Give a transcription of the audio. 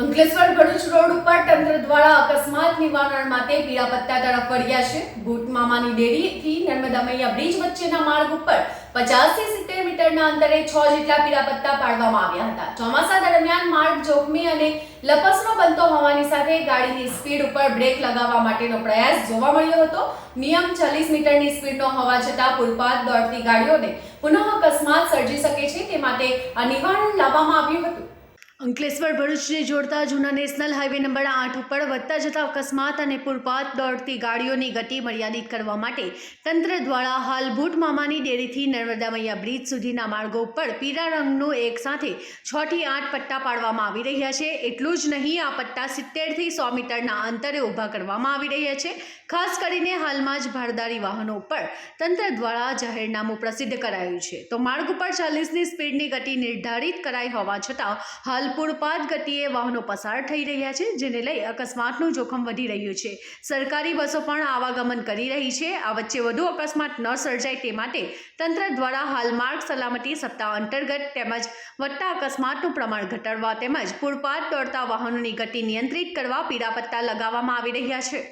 Ankleshwar Bharuch road ઉપર તંત્ર દ્વારા અકસ્માત નિવારણ માટે પીળા પત્તા તરફ વળ્યા છે. ભૂટ મામાની ડેરીથી નર્મદા મૈયા બ્રિજ વચ્ચેના માર્ગ ઉપર પચાસથી સિત્તેર મીટરના અંતરે છ જેટલા પીળા પત્તા પાડવામાં આવ્યા હતા. ચોમાસા દરમિયાન માર્ગ જોખમી અને લપસણો બનતો હોવાની સાથે ગાડીની સ્પીડ ઉપર બ્રેક લગાવવા માટેનો પ્રયાસ જોવા મળ્યો હતો. નિયમ ચાલીસ મીટરની સ્પીડનો હોવા છતાં ફૂટપાથ દોડતી ગાડીઓને પુનઃ અકસ્માત સર્જી શકે છે તે માટે આ નિવારણ લાવવામાં આવ્યું હતું. અંકલેશ્વર ભરૂચને જોડતા જૂના નેશનલ હાઈવે નંબર આઠ ઉપર વધતા જતા અકસ્માત અને પૂરપાત દોડતી ગાડીઓની ગતિ મર્યાદિત કરવા માટે તંત્ર દ્વારા હાલ ભૂટ મામાની ડેરીથી નર્મદા મૈયા બ્રિજ સુધીના માર્ગો ઉપર પીળા રંગનું એક સાથે થી આઠ પટ્ટા પાડવામાં આવી રહ્યા છે. એટલું જ નહીં, આ પટ્ટા સિત્તેરથી સો મીટરના અંતરે ઊભા કરવામાં આવી રહ્યા છે. ખાસ કરીને હાલમાં જ ભારદારી વાહનો ઉપર તંત્ર દ્વારા જાહેરનામું પ્રસિદ્ધ કરાયું છે. તો માર્ગ ઉપર ચાલીસની સ્પીડની ગતિ નિર્ધારિત કરાઈ હોવા છતાં હાલ પૂરપાત ગતિએ વાહનો પસાર થઈ રહ્યા છે, જેને લઈ અકસ્માતનું જોખમ વધી રહ્યું છે. સરકારી બસો પણ આવાગમન કરી રહી છે. આ વચ્ચે વધુ અકસ્માત ન સર્જાય તે માટે તંત્ર દ્વારા હાલ માર્ગ સલામતી સપ્તાહ અંતર્ગત તેમજ વધતા અકસ્માતનું પ્રમાણ ઘટાડવા તેમજ પૂરપાટ દોડતા વાહનોની ગતિ નિયંત્રિત કરવા પીડાપત્તા લગાવવામાં આવી રહ્યા છે.